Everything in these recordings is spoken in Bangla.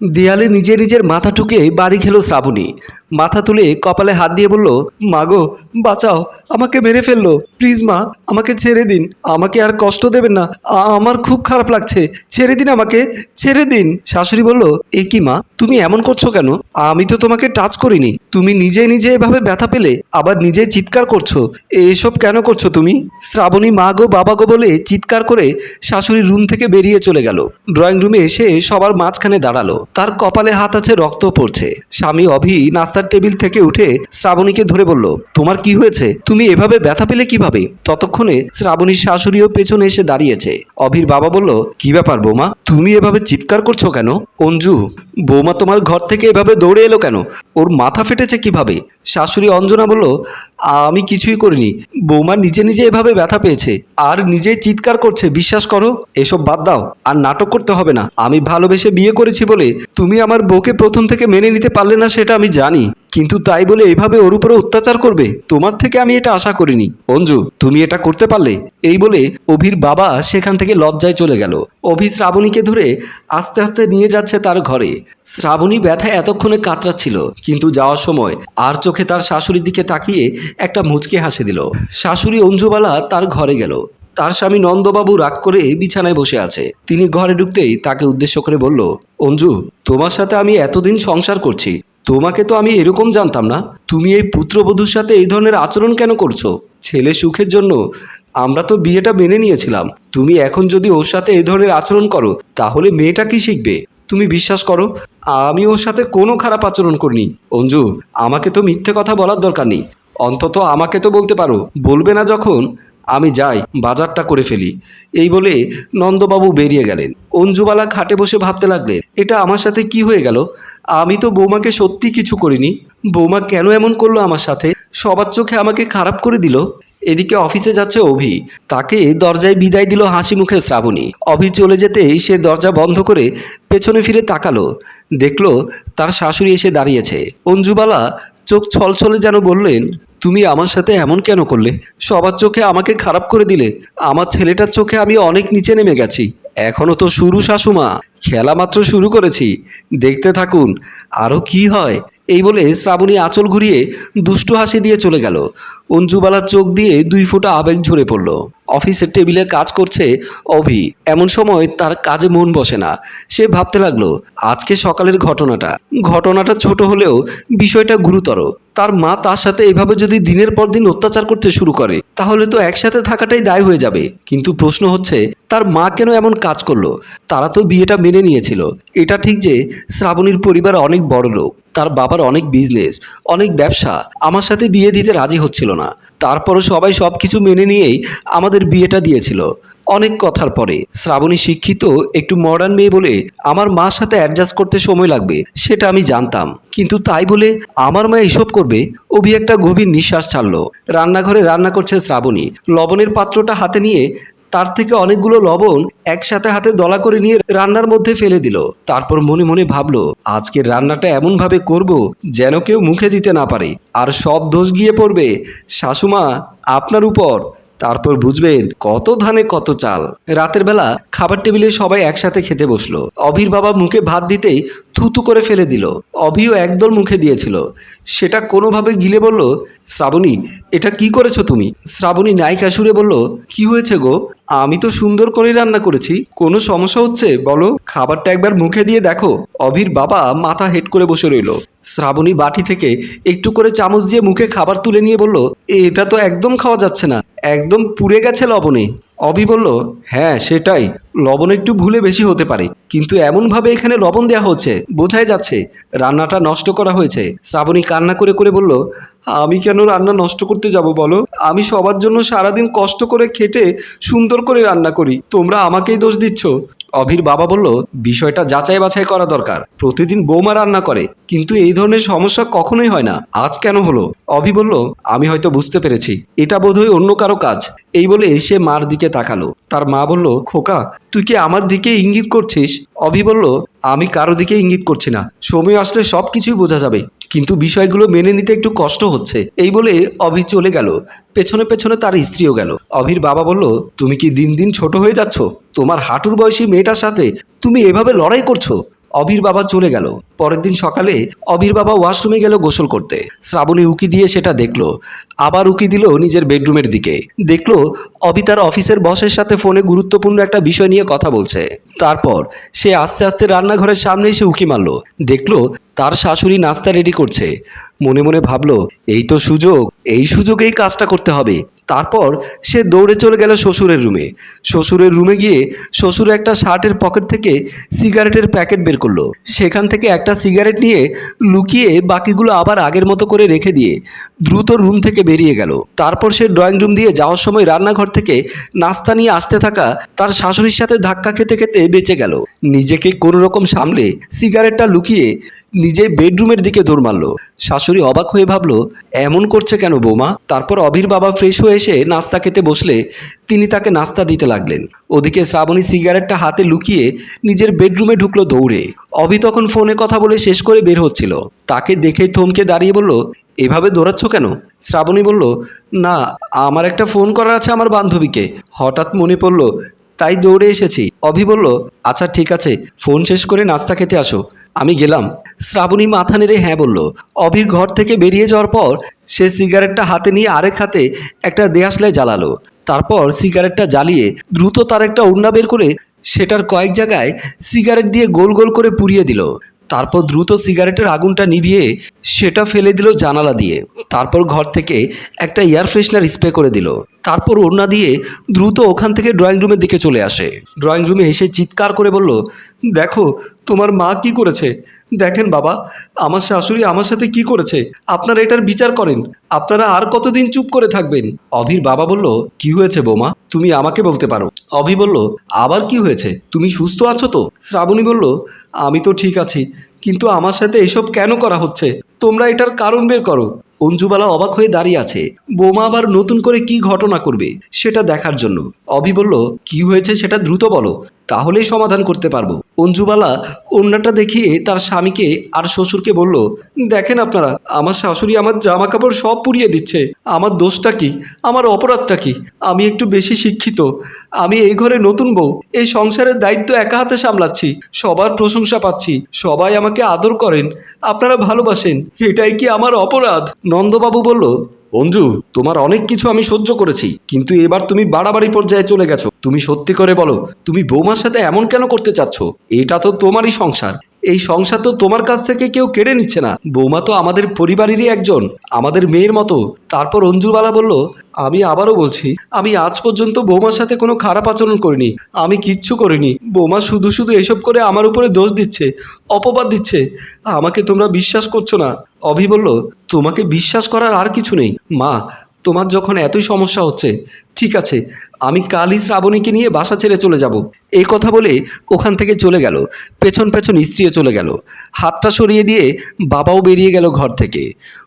দেয়ালে নিজে নিজের মাথা ঠুকে বাড়ি খেলো শ্রাবণী। মাথা তুলে কপালে হাত দিয়ে বলল মাগো বাঁচাও, আমাকে মেরে ফেলল। প্লিজ মা, আমাকে ছেড়ে দিন। আমাকে আর কষ্ট দেবেন না। আমার খুব খারাপ লাগছে। ছেড়ে দিন আমাকে, ছেড়ে দিন। শাশুড়ি বলল, এ কি মা, তুমি এমন করছ কেন? আমি তো তোমাকে টাচ করিনি। তুমি নিজে নিজে এভাবে ব্যথা পেলে, আবার নিজে চিৎকার করছ। এসব কেন করছ তুমি? শ্রাবণী মা গো, বাবা গো বলে চিৎকার করে শাশুড়ি রুম থেকে বেরিয়ে চলে গেল। ড্রয়িং রুমে এসে সবার মাঝখানে দাঁড়াল। তার কপালে হাত আছে রক্ত পড়ছে। স্বামী অভি নাস্তার টেবিল থেকে উঠে শ্রাবণীকে ধরে বলল, তোমার কি হয়েছে? তুমি এভাবে ব্যথা পেলে কীভাবে? ততক্ষণে শ্রাবণীর শাশুড়িও পেছনে এসে দাঁড়িয়েছে। অভির বাবা বলল, কি ব্যাপার বৌমা? তুমি এভাবে চিৎকার করছ কেন? অঞ্জু, বৌমা তোমার ঘর থেকে এভাবে দৌড়ে এলো কেন? ওর মাথা ফেটেছে কীভাবে? শাশুড়ি অঞ্জনা বলল আমি কিছুই করিনি। বৌমা নিজে নিজে এভাবে ব্যথা পেয়েছে। আর নিজে চিৎকার করছে, বিশ্বাস করো, এসব বাদ দাও। আর নাটক করতে হবে না। আমি ভালোবেসে বিয়ে করেছি বলে তুমি আমার বউকে প্রথম থেকে মেনে নিতে পারলে না, সেটা আমি জানি। কিন্তু তাই বলে এইভাবে ওর উপরে অত্যাচার করবে? তোমার থেকে আমি এটা আশা করিনি। অঞ্জু, তুমি এটা করতে পারলে? এই বলে অভির বাবা সেখান থেকে লজ্জায় চলে গেল। অভি শ্রাবণীকে ধরে আস্তে আস্তে নিয়ে যাচ্ছে তার ঘরে। শ্রাবণী ব্যথায় এতক্ষণে কাতরাচ্ছিল, কিন্তু যাওয়ার সময় আর চোখে তার শাশুড়ির দিকে তাকিয়ে একটা মুচকে হাসি দিল। শাশুড়ি অঞ্জুবালা তার ঘরে গেল। তার স্বামী নন্দবাবু রাগ করে বিছানায় বসে আছে। তিনি ঘরে ঢুকতেই তাকে উদ্দেশ্য করে বলল, অঞ্জু, তোমার সাথে আমি এতদিন সংসার করছি। তোমাকে তো আমি এরকম জানতাম না। তুমি এই পুত্রবধূর সাথে এই ধরনের আচরণ কেন করছ? ছেলে সুখের জন্য আমরা তো বিয়েটা মেনে নিয়েছিলাম। তুমি এখন যদি ওর সাথে এই ধরনের আচরণ করো, তাহলে মেয়েটা কি শিখবে? তুমি বিশ্বাস করো, আমি ওর সাথে কোনো খারাপ আচরণ করিনি। অঞ্জু, আমাকে তো মিথ্যে কথা বলার দরকার নেই। অন্তত আমাকে তো বলতে পারো। বলবে না যখন আমি যাই, বাজারটা করে ফেলি। এই বলে নন্দবাবু বেরিয়ে গেলেন। অঞ্জুবালা খাটে বসে ভাবতে লাগলেন, এটা আমার সাথে কি হয়ে গেল? আমি তো বৌমাকে সত্যি কিছু করিনি। বৌমা কেন এমন করল আমার সাথে? সবার চোখে আমাকে খারাপ করে দিল? এদিকে অফিসে যাচ্ছে অভি। তাকে দরজায় বিদায় দিল হাসি মুখে শ্রাবণী। অভি চলে যেতেই সে দরজা বন্ধ করে পেছনে ফিরে তাকালো। দেখল তার শাশুড়ি এসে দাঁড়িয়েছে। অঞ্জুবালা চোখ ছলছলে যেন বললেন তুমি আমার সাথে এমন কেন করলে? সবার চোখে আমাকে খারাপ করে দিলে। আমার ছেলেটার চোখে আমি অনেক নিচে নেমে গেছি। এখনও তো শুরু, শাশুমা। খেলা মাত্র শুরু করেছি। দেখতে থাকুন আরও কি হয়। এই বলে শ্রাবণী আঁচল ঘুরিয়ে দুষ্টু হাসি দিয়ে চলে গেল। অঞ্জুবালার চোখ দিয়ে দুই ফোঁটা আবেগ ঝরে পড়ল। অফিসের টেবিলে কাজ করছে অভি। এমন সময় তার কাজে মন বসে না। সে ভাবতে লাগল, আজকে সকালের ঘটনাটা। ঘটনাটা ছোট হলেও বিষয়টা গুরুতর। তার মা তার সাথে এভাবে যদি দিনের পর দিন অত্যাচার করতে শুরু করে, তাহলে তো একসাথে থাকাটাই দায় হয়ে যাবে। কিন্তু প্রশ্ন হচ্ছে, তার মা কেন এমন কাজ করল? তারা তো বিয়েটা মেনে নিয়েছিল। এটা ঠিক যে শ্রাবণীর পরিবার অনেক বড় লোক, তার বাবার অনেক বিজনেস অনেক ব্যবসা, আমার সাথে বিয়ে দিতে রাজি হচ্ছিল না। তারপরও সবাই সব কিছু মেনে নিয়েই আমাদের বিয়েটা দিয়েছিল। অনেক কথার পরে শ্রাবণী শিক্ষিত, একটু মডার্ন মেয়ে বলে আমার মার সাথে অ্যাডজাস্ট করতে সময় লাগবে, সেটা আমি জানতাম। কিন্তু তাই বলে আমার মা এসব করবে, অভি একটা গভীর নিঃশ্বাস ছাড়লো। রান্নাঘরে রান্না করছে শ্রাবণী। লবণের পাত্রটা হাতে নিয়ে তার থেকে অনেকগুলো লবণ একসাথে হাতে দলা করে নিয়ে রান্নার মধ্যে ফেলে দিল। তারপর মনে মনে ভাবলো আজকের রান্নাটা এমনভাবে করব যেন কেউ মুখে দিতে না পারে। আর সব দোষ গিয়ে পড়বে, শাশুমা, আপনার উপর। তারপর বুঝবেন, কত ধানে কত চাল। রাতের বেলা খাবার টেবিলে সবাই একসাথে খেতে বসল। অভির বাবা মুখে ভাত দিতেই থুতু করে ফেলে দিল। অভিও একদল মুখে দিয়েছিল। সেটা কোনোভাবে গিলে বলল, শ্রাবণী, এটা কি করেছ তুমি? শ্রাবণী নায়িকা সুরে বলল, কি হয়েছে গো? আমি তো সুন্দর করে রান্না করেছি। কোনো সমস্যা হচ্ছে? বলো, খাবারটা একবার মুখে দিয়ে দেখো। অভির বাবা মাথা হেট করে বসে রইল। শ্রাবণী বাটি থেকে একটু করে চামচ দিয়ে মুখে খাবার তুলে নিয়ে বলল, এটা তো একদম খাওয়া যাচ্ছে না। একদম পুড়ে গেছে লবণে। অভি বলল হ্যাঁ সেটাই। লবণ একটু ভুলে বেশি হতে পারে। কিন্তু এমনভাবে এখানে লবণ দেওয়া হচ্ছে, বোঝাই যাচ্ছে, রান্নাটা নষ্ট করা হয়েছে। শ্রাবণী কান্না করে করে বলল, আমি কেন রান্না নষ্ট করতে যাব বলো? আমি সবার জন্য সারাদিন কষ্ট করে খেটে সুন্দর করে রান্না করি। তোমরা আমাকেই দোষ দিচ্ছ। অভির বাবা বলল, বিষয়টা যাচাই বাছাই করা দরকার। প্রতিদিন বৌমা রান্না করে, কিন্তু এই ধরনের সমস্যা কখনোই হয় না। আজ কেন হলো? অভি বলল, আমি হয়তো বুঝতে পেরেছি। এটা বোধহয় অন্য কারও কাজ। এই বলে সে মার দিকে তাকালো। তার মা বলল, খোকা, তুই কি আমার দিকে ইঙ্গিত করছিস? অভি বলল, আমি কারও দিকে ইঙ্গিত করছি না। সময় আসলে সব কিছুই বোঝা যাবে। কিন্তু বিষয়গুলো মেনে নিতে একটু কষ্ট হচ্ছে। এই বলে অভি চলে গেল। পেছনে পেছনে তার স্ত্রীও গেল। অভির বাবা বলল, তুমি কি দিন দিন ছোট হয়ে যাচ্ছ? তোমার হাঁটুর বয়সী মেয়েটার সাথে তুমি এভাবে লড়াই করছ? অভির বাবা চলে গেল। পরের দিন সকালে অবির বাবা ওয়াশরুমে গেল গোসল করতে। শ্রাবণী উকি দিয়ে সেটা দেখল। আবার উকি দিল নিজের বেডরুমের দিকে। দেখল অভি তার অফিসের বসের সাথে ফোনে গুরুত্বপূর্ণ একটা বিষয় নিয়ে কথা বলছে। তারপর সে আস্তে আস্তে রান্নাঘরের সামনে এসে উকি মারলো। দেখল তার শাশুড়ি নাস্তা রেডি করছে। মনে মনে ভাবলো, এই তো সুযোগ, এই সুযোগেই কাজটা করতে হবে। তারপর সে দৌড়ে চলে গেল শ্বশুরের রুমে। শ্বশুরের রুমে গিয়ে শ্বশুর একটা শার্টের পকেট থেকে সিগারেটের প্যাকেট বের করল। সেখান থেকে একটা সিগারেট নিয়ে লুকিয়ে বাকিগুলো আবার আগের মতো করে রেখে দিয়ে দ্রুত রুম থেকে বেরিয়ে গেল। তারপর সে ড্রয়িং রুম দিয়ে যাওয়ার সময় রান্নাঘর থেকে নাস্তা নিয়ে আসতে থাকা তার শাশুড়ির সাথে ধাক্কা খেতে খেতে বেঁচে গেল। নিজেকে কোনো রকম সামলে সিগারেটটা লুকিয়ে নিজে বেডরুমের দিকে দৌড় মারল। শাশুড়ি অবাক হয়ে ভাবলো, এমন করছে কেন বৌমা? তারপর অভির বাবা ফ্রেশ হয়ে এসে নাস্তা খেতে বসলে তিনি তাকে নাস্তা দিতে লাগলেন। ওদিকে শ্রাবণী সিগারেটটা হাতে লুকিয়ে নিজের বেডরুমে ঢুকলো দৌড়ে। অভি তখন ফোনে কথা বলে শেষ করে বের হচ্ছিল। তাকে দেখে থমকে দাঁড়িয়ে বলল, এভাবে দৌড়াচ্ছ কেন? শ্রাবণী বলল, না, আমার একটা ফোন করার আছে আমার বান্ধবীকে। হঠাৎ মনে পড়ল তাই দৌড়ে এসেছি। অভি বলল আচ্ছা ঠিক আছে, ফোন শেষ করে নাস্তা খেতে আসো। আমি গেলাম। শ্রাবণী মাথা নেড়ে হ্যাঁ বলল। অভি ঘর থেকে বেরিয়ে যাওয়ার পর সে সিগারেটটা হাতে নিয়ে আরেক হাতে একটা দেয়াশলায় জ্বালালো। তারপর সিগারেটটা জ্বালিয়ে দ্রুত তার একটা উন্না বের করে সেটার কয়েক জায়গায় সিগারেট দিয়ে গোল গোল করে পুড়িয়ে দিল। তারপর দ্রুত সিগারেটের আগুনটা নিভিয়ে সেটা ফেলে দিল জানালা দিয়ে। তারপর ঘর থেকে একটা এয়ার ফ্রেশনার স্প্রে করে দিল। তারপর ওড়না দিয়ে দ্রুত ওখান থেকে ড্রয়িং রুমের দিকে চলে আসে। ড্রয়িং রুমে এসে চিৎকার করে বলল দেখো, তোমার মা কি করেছে? দেখেন বাবা, আমার শাশুড়ি আমার সাথে কি করেছে? আপনারা এটার বিচার করেন। আপনারা আর কতদিন চুপ করে থাকবেন? অভির বাবা বলল, কি হয়েছে বৌমা? তুমি আমাকে বলতে পারো। অভি বলল, আবার কি হয়েছে? তুমি সুস্থ আছো তো? শ্রাবণী বলল, আমি তো ঠিক আছি, কিন্তু আমার সাথে এসব কেন করা হচ্ছে? তোমরা এটার কারণ বের করো। অঞ্জুবালা অবাক হয়ে দাঁড়িয়ে আছে। বোমা আবার নতুন করে কি ঘটনা করবে সেটা দেখার জন্য। অভি বলল, কি হয়েছে সেটা দ্রুত বলো, তাহলেই সমাধান করতে পারব। অঞ্জুবালা অন্যটা দেখিয়ে তার স্বামীকে আর শ্বশুরকে বলল, দেখেন আপনারা, আমার শাশুড়ি আমার জামা কাপড় সব পুড়িয়ে দিচ্ছে। আমার দোষটা কি? আমার অপরাধটা কি? আমি একটু বেশি শিক্ষিত। আমি এই ঘরে নতুন বউ। এই সংসারের দায়িত্ব একা হাতে সামলাচ্ছি। সবার প্রশংসা পাচ্ছি। সবাই আমাকে আদর করেন। আপনারা ভালোবাসেন। এটাই কি আমার অপরাধ? নন্দবাবু বলল, অঞ্জু, তোমার অনেক কিছু আমি সহ্য করেছি, কিন্তু এবার তুমি বাড়াবাড়ি পর্যায়ে চলে গেছো। তুমি সত্যি করে বলো, তুমি বৌমার সাথে এমন কেন করতে চাচ্ছ? এটা তো তোমারই সংসার। এই সংসার তো তোমার কাছ থেকে কেউ কেড়ে নিচ্ছে না। বৌমা তো আমাদের পরিবারেরই একজন, আমাদের মেয়ের মতো। তারপর অঞ্জুবালা বলল, আমি আবারও বলছি, আমি আজ পর্যন্ত বৌমার সাথে কোনো খারাপ আচরণ করিনি, আমি কিচ্ছু করিনি। বৌমা শুধু শুধু এসব করে আমার উপরে দোষ দিচ্ছে, অপবাদ দিচ্ছে। আমাকে তোমরা বিশ্বাস করছ না। অভি বলল, তোমাকে বিশ্বাস করার আর কিছু নেই। মা তোমার যখন এতই সমস্যা হচ্ছে, ঠিক আছে, আমি কালই শ্রাবণীকে নিয়ে বাসা ছেড়ে চলে যাব। এই কথা বলে ওখান থেকে চলে গেল, পেছন পেছন স্ত্রীও চলে গেল। হাতটা সরিয়ে দিয়ে বাবাও বেরিয়ে গেল ঘর থেকে।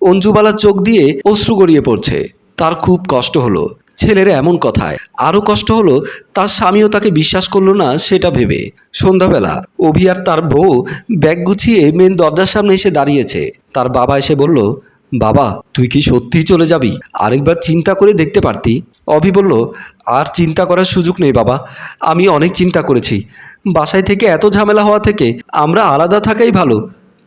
অঞ্জুবালা চোখ দিয়ে অশ্রু গড়িয়ে পড়ছে। তার খুব কষ্ট হলো, ছেলের এমন কথায়। আরও কষ্ট হলো, তার স্বামীও তাকে বিশ্বাস করল না সেটা ভেবে। সন্ধ্যাবেলা, অভি আর তার বউ ব্যাগ গুছিয়ে মেন দরজার সামনে এসে দাঁড়িয়েছে। তার বাবা এসে বলল বাবা, তুই কি সত্যিই চলে যাবি? আরেকবার চিন্তা করে দেখতে পারতি। অভি বলল, আর চিন্তা করার সুযোগ নেই বাবা, আমি অনেক চিন্তা করেছি। বাসায় থেকে এত ঝামেলা হওয়া থেকে আমরা আলাদা থাকাই ভালো।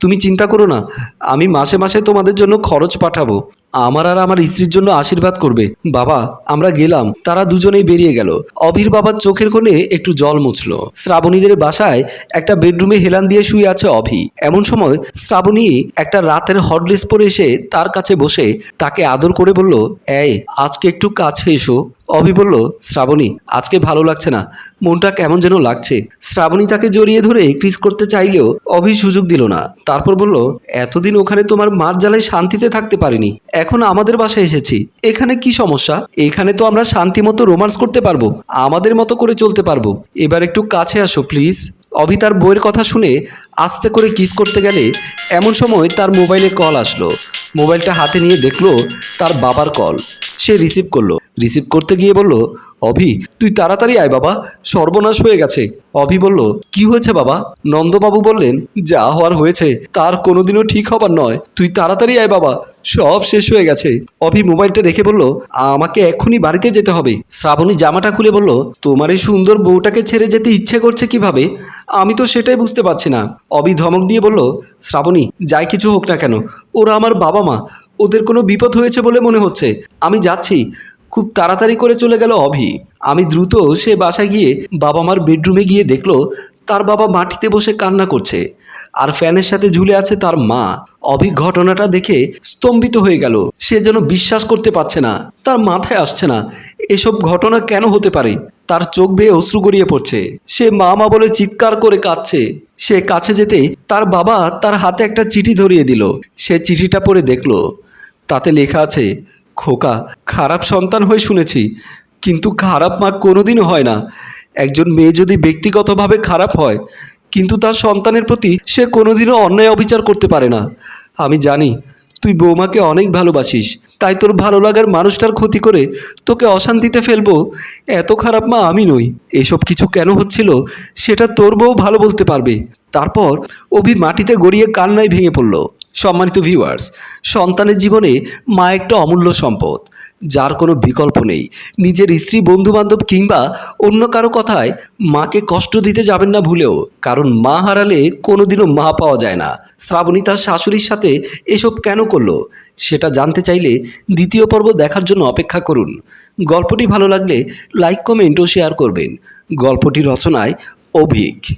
তুমি চিন্তা করো না, আমি মাসে মাসে তোমাদের জন্য খরচ পাঠাবো। আমার আর আমার স্ত্রীর জন্য আশীর্বাদ করবে। বাবা, আমরা গেলাম। তারা দুজনেই বেরিয়ে গেল। অভির বাবার চোখের কোণে একটু জল মুছল। শ্রাবণীদের বাসায় একটা বেডরুমে হেলান দিয়ে শুয়ে আছে অভি। এমন সময় শ্রাবণী একটা রাতের হটড্রেস পরে এসে তার কাছে বসে তাকে আদর করে বলল, এই, আজকে একটু কাছে এসো। অভি বলল, শ্রাবণী, আজকে ভালো লাগছে না। মনটা কেমন যেন লাগছে। শ্রাবণী তাকে জড়িয়ে ধরে ক্রিস করতে চাইলেও অভি সুযোগ দিল না। তারপর বলল, এতদিন ওখানে তোমার মার জ্বালায় শান্তিতে থাকতে পারিনি। এখন আমাদের বাসায় এসেছি। এখানে কি সমস্যা? এখানে তো আমরা শান্তি মতো রোমান্স করতে পারব, আমাদের মতো করে চলতে পারব। এবার একটু কাছে আসো, প্লিজ। অভি তার বইয়ের কথা শুনে আস্তে করে কিস করতে গেলে এমন সময় তার মোবাইলে কল আসলো। মোবাইলটা হাতে নিয়ে দেখল তার বাবার কল। সে রিসিভ করল। রিসিভ করতে গিয়ে বলল, অভি, তুই তাড়াতাড়ি আয় বাবা, সর্বনাশ হয়ে গেছে। অভি বলল, কি হয়েছে বাবা? নন্দবাবু বললেন, যা হওয়ার হয়েছে, তার কোনোদিনও ঠিক হবার নয়। তুই তাড়াতাড়ি আয় বাবা, সব শেষ হয়ে গেছে। অভি মোবাইলটা রেখে বলল, আমাকে এক্ষুনি বাড়িতে যেতে হবে। শ্রাবণী জামাটা খুলে বলল, তোমার এই সুন্দর বউটাকে ছেড়ে যেতে ইচ্ছে করছে কীভাবে? আমি তো সেটাই বুঝতে পারছি না। অভি ধমক দিয়ে বলল, শ্রাবণী, যাই কিছু হোক না কেন, ওরা আমার বাবা মা, ওদের কোনো বিপদ হয়েছে বলে মনে হচ্ছে। আমি যাচ্ছি খুব তাড়াতাড়ি করে চলে গেল অভি। আমি দ্রুত সে বাসায় গিয়ে বাবা মার বেডরুমে গিয়ে দেখল, তার বাবা মাটিতে বসে কান্না করছে আর ফ্যানের সাথে ঝুলে আছে তার মা। অভি ঘটনাটা দেখে স্তম্ভিত হয়ে গেল। সে যেন বিশ্বাস করতে পারছে না, তার মাথায় আসছে না, এসব ঘটনা কেন হতে পারে? তার চোখ বেয়ে অশ্রু গড়িয়ে পড়ছে। সে মা মা বলে চিৎকার করে কাঁদছে। সে কাছে যেতে তার বাবা তার হাতে একটা চিঠি ধরিয়ে দিল। সে চিঠিটা পড়ে দেখল। তাতে লেখা আছে খোকা, খারাপ সন্তান হয়ে শুনেছি, কিন্তু খারাপ মা কোনোদিনও হয় না। একজন মেয়ে যদি ব্যক্তিগতভাবে খারাপ হয়, কিন্তু তার সন্তানের প্রতি সে কোনোদিনও অন্যায় অবিচার করতে পারে না। আমি জানি, তুই বৌমাকে অনেক ভালোবাসিস, তাই তোর ভালো লাগার মানুষটার ক্ষতি করে তোকে অশান্তিতে ফেলব, এত খারাপ মা আমি নই। এসব কিছু কেন হচ্ছিল, সেটা তোর বউ ভালো বলতে পারবে। তারপর অভি মাটিতে গড়িয়ে কান্নায় ভেঙে পড়ল। সম্মানিত ভিউয়ার্স সন্তানের জীবনে মা একটা অমূল্য সম্পদ, যার কোনো বিকল্প নেই। নিজের স্ত্রী, বন্ধুবান্ধব কিংবা অন্য কারও কথায় মাকে কষ্ট দিতে যাবেন না ভুলেও, কারণ মা হারালে কোনোদিনও মা পাওয়া যায় না। শ্রাবণী তার শাশুড়ির সাথে এসব কেন করল, সেটা জানতে চাইলে দ্বিতীয় পর্ব দেখার জন্য অপেক্ষা করুন। গল্পটি ভালো লাগলে লাইক কমেন্ট ও শেয়ার করবেন। গল্পটি রচনায় অভিক।